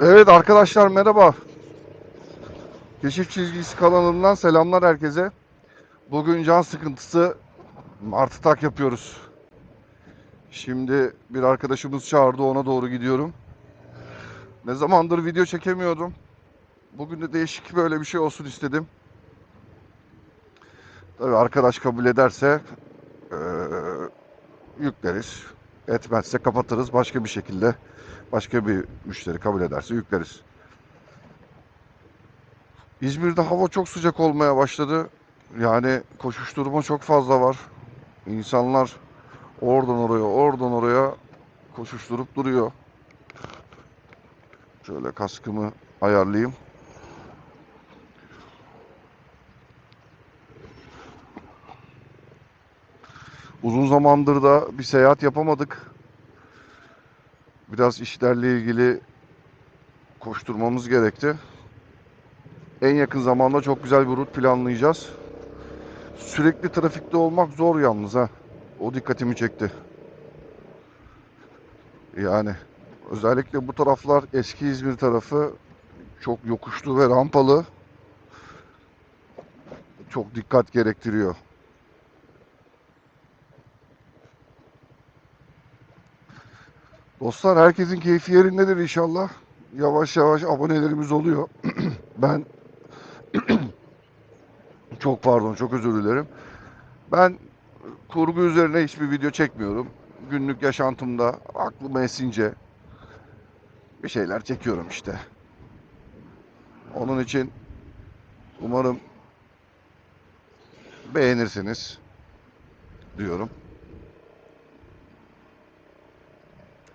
Evet arkadaşlar merhaba. Keşif Çizgisi kanalından selamlar herkese. Bugün can sıkıntısı martı tak yapıyoruz. Şimdi bir arkadaşımız çağırdı ona doğru gidiyorum. Ne zamandır video çekemiyordum. Bugün de değişik böyle bir şey olsun istedim. Tabii arkadaş kabul ederse eee, yükleriz. Etmezse kapatırız başka bir şekilde. Başka bir müşteri kabul ederse yükleriz. İzmir'de hava çok sıcak olmaya başladı. Yani koşuşturma çok fazla var. İnsanlar oradan oraya, oradan oraya koşuşturup duruyor. Şöyle kaskımı ayarlayayım. Uzun zamandır da bir seyahat yapamadık. Biraz işlerle ilgili koşturmamız gerekti. En yakın zamanda çok güzel bir rut planlayacağız. Sürekli trafikte olmak zor yalnız ha. O dikkatimi çekti. Yani özellikle bu taraflar eski İzmir tarafı çok yokuşlu ve rampalı. Çok dikkat gerektiriyor. Dostlar herkesin keyfi yerindedir inşallah. Yavaş yavaş abonelerimiz oluyor. ben çok pardon çok özür dilerim. Ben kurgu üzerine hiçbir video çekmiyorum. Günlük yaşantımda aklıma esince bir şeyler çekiyorum işte. Onun için umarım beğenirsiniz diyorum.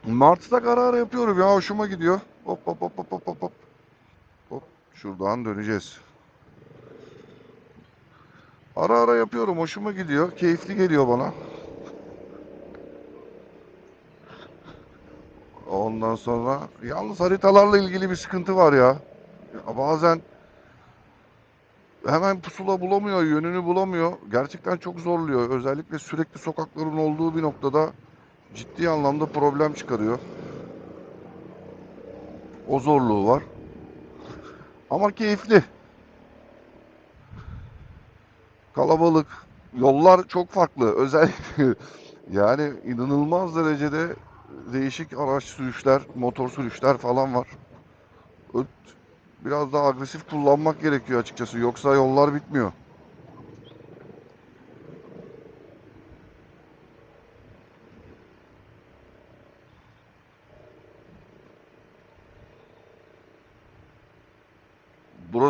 Martı'da ara ara yapıyorum ya hoşuma gidiyor. Hop hop hop hop hop hop hop. Şuradan döneceğiz. Ara ara yapıyorum hoşuma gidiyor. Keyifli geliyor bana. Ondan sonra yalnız haritalarla ilgili bir sıkıntı var ya. Ya bazen hemen pusula bulamıyor, yönünü bulamıyor. Gerçekten çok zorluyor. Özellikle sürekli sokakların olduğu bir noktada ciddi anlamda problem çıkarıyor. O zorluğu var. Ama keyifli. Kalabalık. Yollar çok farklı. Özellikle yani inanılmaz derecede değişik araç sürüşler, motor sürüşler falan var. Biraz daha agresif kullanmak gerekiyor açıkçası. Yoksa yollar bitmiyor.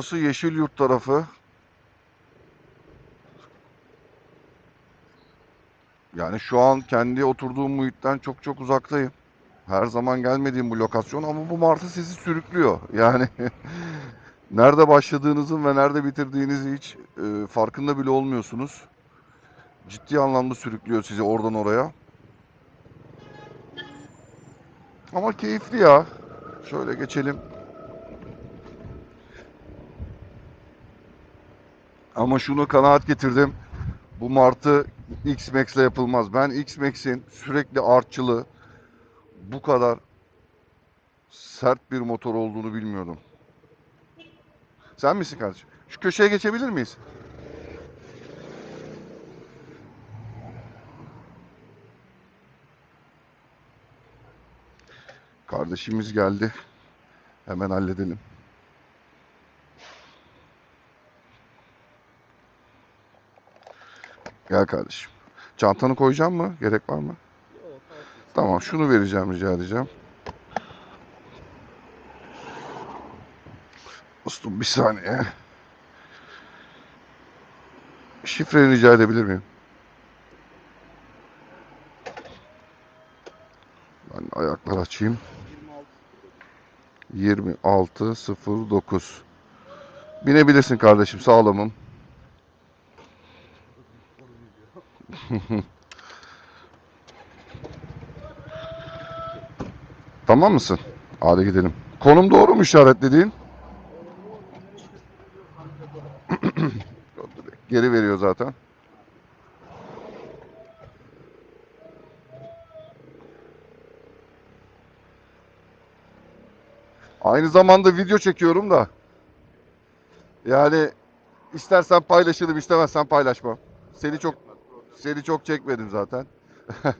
Burası Yeşilyurt tarafı. Yani şu an kendi oturduğum muhitten çok çok uzaktayım. Her zaman gelmediğim bu lokasyon ama bu martı sizi sürüklüyor. Yani nerede başladığınızın ve nerede bitirdiğinizi hiç e, farkında bile olmuyorsunuz. Ciddi anlamda sürüklüyor sizi oradan oraya. Ama keyifli ya. Şöyle geçelim. Ama şunu kanaat getirdim. Bu martı X-Max ile yapılmaz. Ben X-Max'in sürekli artçılı bu kadar sert bir motor olduğunu bilmiyordum. Sen misin kardeşim? Şu köşeye geçebilir miyiz? Kardeşimiz geldi. Hemen halledelim. Gel kardeşim. Çantanı koyacağım mı? Gerek var mı? Tamam şunu vereceğim rica edeceğim. Dostum bir saniye. Şifreni rica edebilir miyim? Ben ayaklar açayım. 2609. Binebilirsin kardeşim sağlamım. Tamam mısın? Hadi gidelim. Konum doğru mu işaretlediğin? Geri veriyor zaten. Aynı zamanda video çekiyorum da. Yani istersen paylaşırım, istemezsen paylaşmam. Seni çok seni çok çekmedim zaten.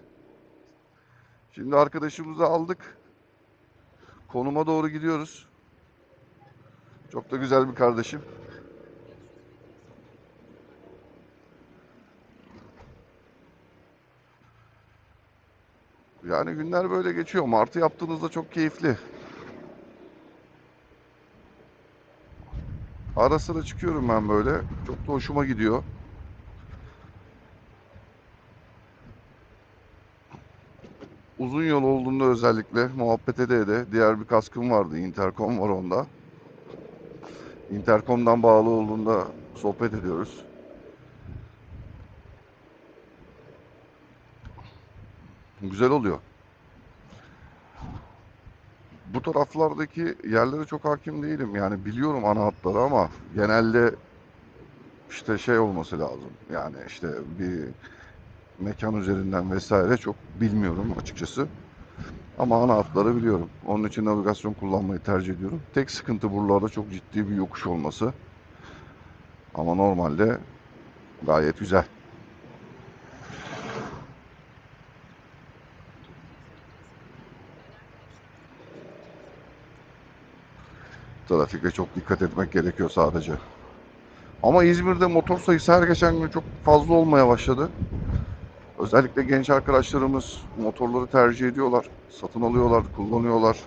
Şimdi arkadaşımızı aldık. Konuma doğru gidiyoruz. Çok da güzel bir kardeşim. Yani günler böyle geçiyor. Martı yaptığınızda çok keyifli. Ara sıra çıkıyorum ben böyle. Çok da hoşuma gidiyor. Uzun yol olduğunda özellikle muhabbet ede ede diğer bir kaskım vardı. Intercom var onda. Intercom'dan bağlı olduğunda sohbet ediyoruz. Güzel oluyor. Bu taraflardaki yerlere çok hakim değilim. Yani biliyorum ana hatları ama genelde işte şey olması lazım. Yani işte bir mekan üzerinden vesaire çok bilmiyorum açıkçası. Ama ana hatları biliyorum. Onun için navigasyon kullanmayı tercih ediyorum. Tek sıkıntı buralarda çok ciddi bir yokuş olması. Ama normalde gayet güzel. Trafikte çok dikkat etmek gerekiyor sadece. Ama İzmir'de motor sayısı her geçen gün çok fazla olmaya başladı. Özellikle genç arkadaşlarımız motorları tercih ediyorlar. Satın alıyorlar, kullanıyorlar.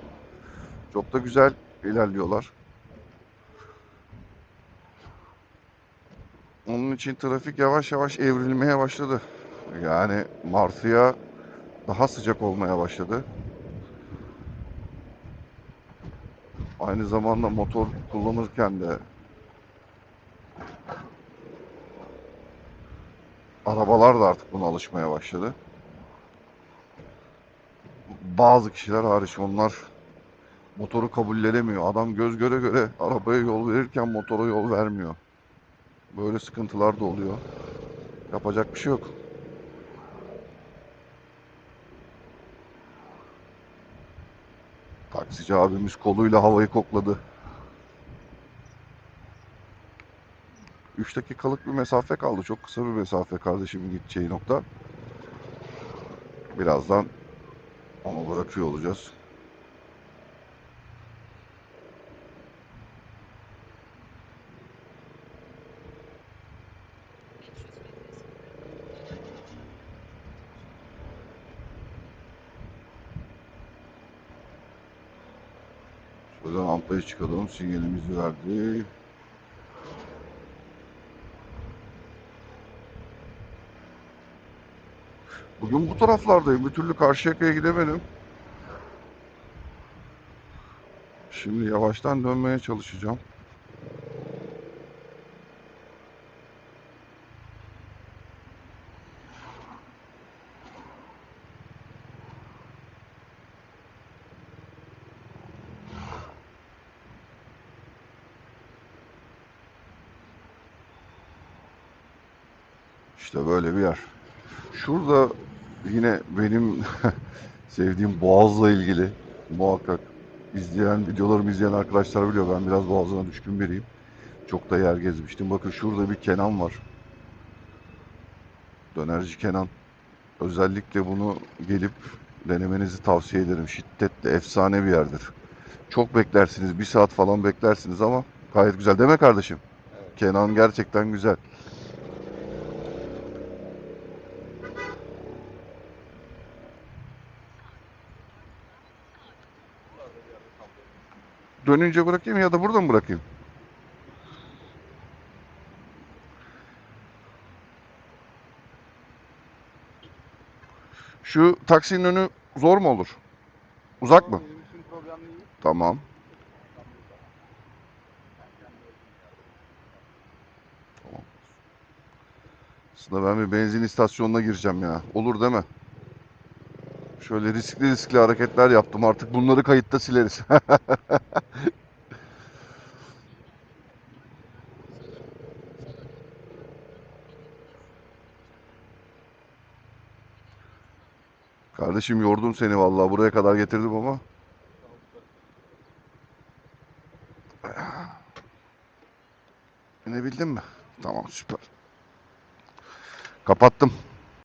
Çok da güzel ilerliyorlar. Onun için trafik yavaş yavaş evrilmeye başladı. Yani Martı'ya daha sıcak olmaya başladı. Aynı zamanda motor kullanırken de arabalar da artık buna alışmaya başladı. Bazı kişiler hariç onlar motoru kabullenemiyor. Adam göz göre göre arabaya yol verirken motora yol vermiyor. Böyle sıkıntılar da oluyor. Yapacak bir şey yok. Taksici abimiz koluyla havayı kokladı. 3 dakikalık bir mesafe kaldı. Çok kısa bir mesafe kardeşimin gideceği nokta. Birazdan onu bırakıyor olacağız. Şuradan ampaya çıkalım. Sinyalimizi verdi. Bugün bu taraflardayım. Bir türlü Karşıyaka'ya gidemedim. Şimdi yavaştan dönmeye çalışacağım. İşte böyle bir yer. Şurada yine benim sevdiğim Boğaz'la ilgili muhakkak izleyen, videolarımı izleyen arkadaşlar biliyor. Ben biraz Boğaz'ına düşkün biriyim. Çok da yer gezmiştim. Bakın şurada bir Kenan var. Dönerci Kenan. Özellikle bunu gelip denemenizi tavsiye ederim. Şiddetle efsane bir yerdir. Çok beklersiniz. Bir saat falan beklersiniz ama gayet güzel. Mi kardeşim? Kenan gerçekten güzel. Dönünce bırakayım ya da burada mı bırakayım? Şu taksinin önü zor mu olur? Uzak mı? Tamam. Aslında ben bir benzin istasyonuna gireceğim ya. Olur değil mi? Şöyle riskli riskli hareketler yaptım. Artık bunları kayıtta sileriz. Kardeşim yordum seni vallahi buraya kadar getirdim ama. İnebildin mi? Tamam süper. Kapattım.